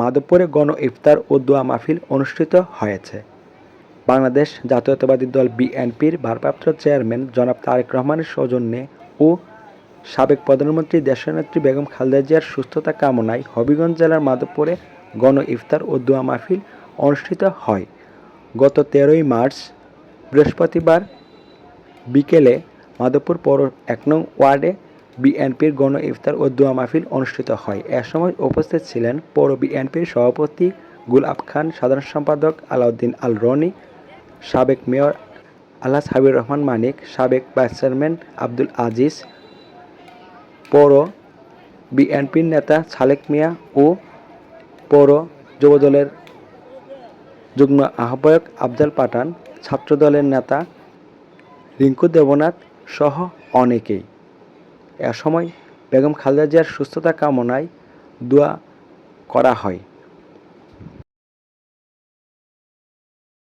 মাধবপুরে গণ ইফতার ও দোয়া মাহফিল অনুষ্ঠিত হয়েছে। বাংলাদেশ জাতীয়তাবাদী দল বিএনপির ভারপ্রাপ্ত চেয়ারম্যান জনাব তারেক রহমানের সৌজন্যে ও সাবেক প্রধানমন্ত্রী দেশনেত্রী বেগম খালেদা জিয়ার সুস্থতা কামনায় হবিগঞ্জ জেলার মাধবপুরে গণ ইফতার ও দোয়া মাহফিল অনুষ্ঠিত হয়। গত তেরোই মার্চ, বৃহস্পতিবার বিকেলে মাধবপুর পৌর এক নং ওয়ার্ডে বিএনপির গণ ইফতার ও দোয়া মাহফিল অনুষ্ঠিত হয়। এ সময় উপস্থিত ছিলেন পৌর বিএনপির সভাপতি গুলাব খান, সাধারণ সম্পাদক আলাউদ্দিন আল রনি সাবেক মেয়র আলহাজ হাবিব রহমান মানিক, সাবেক ভাইস চেয়ারম্যান আব্দুল আজিজ, পৌর বিএনপির নেতা সালেক মিয়া ও পৌর যুবদলের যুগ্ম আহ্বায়ক আফজাল পাঠান, ছাত্রদলের নেতা রিঙ্কু দেবনাথ সহ অনেকেই। এ সময় বেগম খালেদা জিয়ার সুস্থতা কামনায় দোয়া করা হয়।